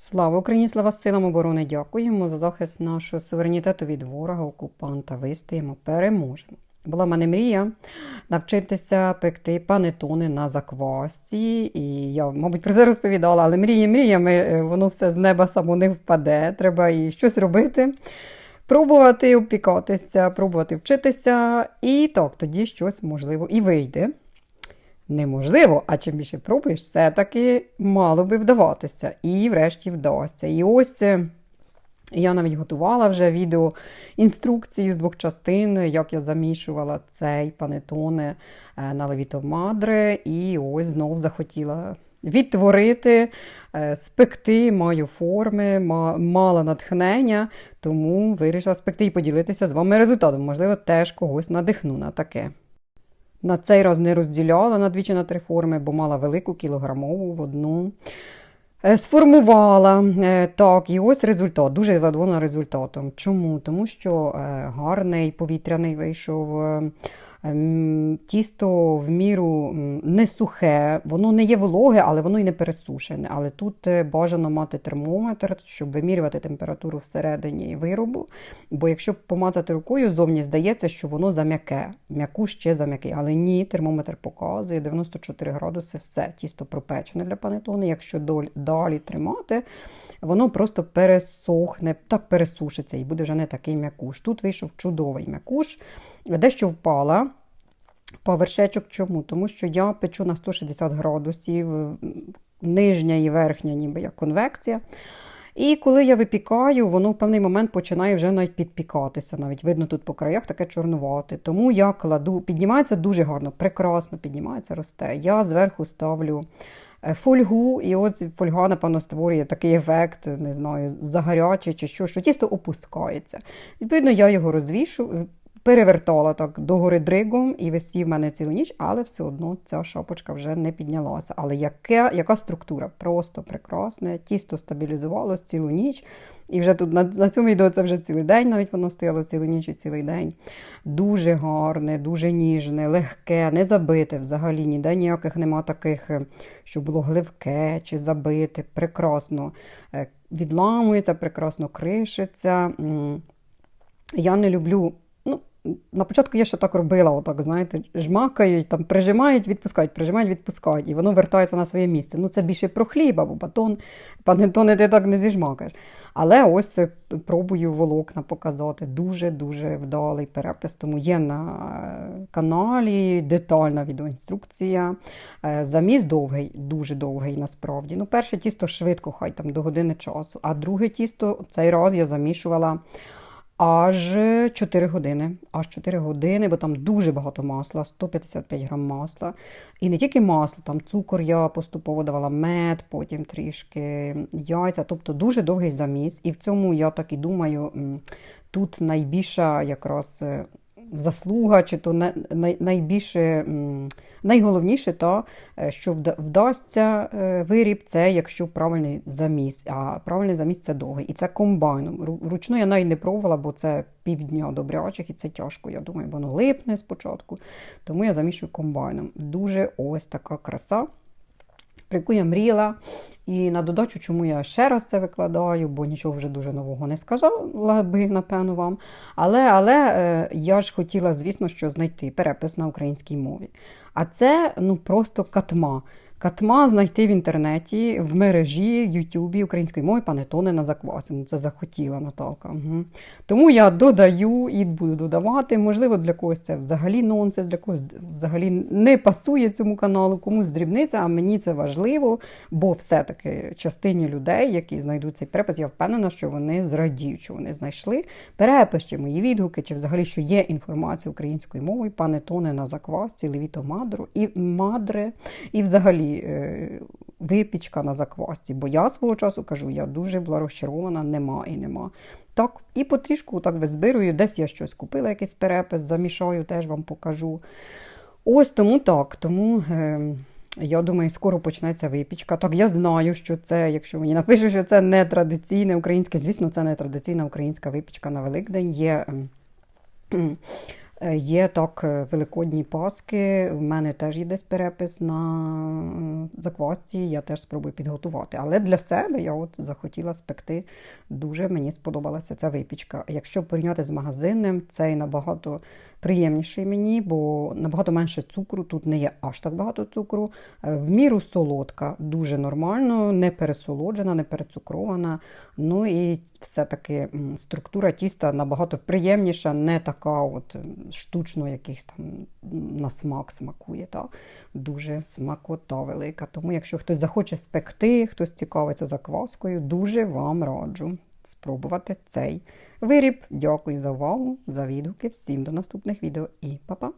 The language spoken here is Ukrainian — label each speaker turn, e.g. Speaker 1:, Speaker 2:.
Speaker 1: Слава Україні, слава силам оборони! Дякуємо за захист нашого суверенітету від ворога, окупанта. Вистоїмо, переможемо. Була в мене мрія навчитися пекти панетони на заквасці. І я, мабуть, про це розповідала, але мрії мріями, е, воно все з неба само не впаде. Треба і щось робити, пробувати опікатися, пробувати вчитися. І так, тоді щось можливо і вийде. Неможливо, а чим більше пробуєш, все-таки мало би вдаватися. І врешті вдасться. І ось е, я навіть готувала вже відео інструкцію з двох частин, як я замішувала цей панетоне е, на левіто мадре, і ось знов захотіла відтворити, е, спекти, маю форми, мала натхнення, тому вирішила спекти і поділитися з вами результатом. Можливо, теж когось надихну на таке. На цей раз не розділяла на дві чи на три форми, бо мала велику кілограмову в одну. Е, Сформувала е, так, і ось результат. Дуже задоволена результатом. Чому? Тому що е, гарний повітряний вийшов. Ем, Тісто в міру не сухе, воно не є вологе, але воно й не пересушене. Але тут е, бажано мати термометр, щоб вимірювати температуру всередині виробу. Бо якщо помацати рукою, зовні здається, що воно зам'яке, м'яку ще зам'яке. Але ні, термометр показує 94 градуси, все, тісто пропечене для панетони. Якщо далі тримати, воно просто пересохне, так пересушиться і буде вже не такий м'якуш. Тут вийшов чудовий м'якуш, дещо впала. Повершечок чому? Тому що я печу на 160 градусів, нижня і верхня, ніби як конвекція. І коли я випікаю, воно в певний момент починає вже навіть підпікатися. Навіть видно тут по краях таке чорнувате. Тому я кладу, піднімається дуже гарно, прекрасно піднімається, росте. Я зверху ставлю е, фольгу, і от фольга, напевно, створює такий ефект, не знаю, загарячий чи що, що тісто опускається. Відповідно, я його розвішу, перевертала так догори дригом і висів мене цілу ніч, але все одно ця шапочка вже не піднялася. Але яке, яка структура? Просто прекрасне. Тісто стабілізувалось цілу ніч. І вже тут на, на цьому відео це вже цілий день, навіть воно стояло цілу ніч і цілий день. Дуже гарне, дуже ніжне, легке, не забите взагалі. Ніде ніяких нема таких, е, що було гливке чи забите. Прекрасно е, відламується, прекрасно кришиться. Я не люблю. На початку я ще так робила, отак, знаєте, жмакають, там прижимають, відпускають, прижимають, відпускають, і воно вертається на своє місце. Ну, це більше про хліб, або батон, панетони ти так не зіжмакаєш. Але ось е, пробую волокна показати. Дуже-дуже вдалий перепис. Тому є на каналі детальна відеоінструкція. Е, Заміс довгий, дуже довгий насправді. Ну, перше тісто швидко, хай там до години часу, а друге тісто цей раз я замішувала. Аж 4 години. Аж 4 години, бо там дуже багато масла, 155 грам масла. І не тільки масло, там цукор я поступово давала мед, потім трішки яйця. Тобто дуже довгий заміс. І в цьому, я так і думаю, тут найбільша якраз е, заслуга, чи то най- най- найбільше, найголовніше, то, е, що вдасться е, виріб, це якщо правильний заміс. А правильний заміс це довгий. І це комбайном. Ру- Вручну я навіть не пробувала, бо це півдня добрячих, і це тяжко. Я думаю, воно липне спочатку. Тому я замішую комбайном. Дуже ось така краса. Про яку я мріяла. І на додачу, чому я ще раз це викладаю, бо нічого вже дуже нового не сказала би, напевно, вам. Але, але е, я ж хотіла, звісно, що знайти перепис на українській мові. А це ну просто катма. Катма знайти в інтернеті, в мережі, Ютубі української мови панетони на заквасі. Ну, це захотіла Наталка. Угу. Тому я додаю і буду додавати. Можливо, для когось це взагалі нонсенс, для когось взагалі не пасує цьому каналу, комусь дрібниця, а мені це важливо, бо все-таки частині людей, які знайдуть цей перепис, я впевнена, що вони зрадіють, що вони знайшли перепис, чи мої відгуки, чи взагалі що є інформація українською мовою, панетони на заквасці, левіто мадру і мадре, і взагалі е, випічка на заквасці. Бо я свого часу кажу, я дуже була розчарована, нема і нема. Так, і потрішку так визбирую, десь я щось купила, якийсь перепис, замішаю, теж вам покажу. Ось тому так. Тому е, я думаю, скоро почнеться випічка. Так, я знаю, що це, якщо мені напишуть, що це не традиційне українське, звісно, це не традиційна українська випічка на Великдень. Є ем, Є так е, великодні паски. У мене теж є десь перепис на заквасті. Я теж спробую підготувати. Але для себе я от захотіла спекти. Дуже мені сподобалася ця випічка. Якщо порівняти з магазинним, цей набагато приємніший мені, бо набагато менше цукру. Тут не є аж так багато цукру. Е, В міру солодка, дуже нормально, не пересолоджена, не перецукрована. Ну і все-таки структура тіста набагато приємніша, не така от штучно якихось там на смак смакує. Та? Дуже смакота велика. Тому, якщо хтось захоче спекти, хтось цікавиться закваскою, дуже вам раджу спробувати цей виріб. Дякую за увагу, за відгуки. Всім до наступних відео і па-па!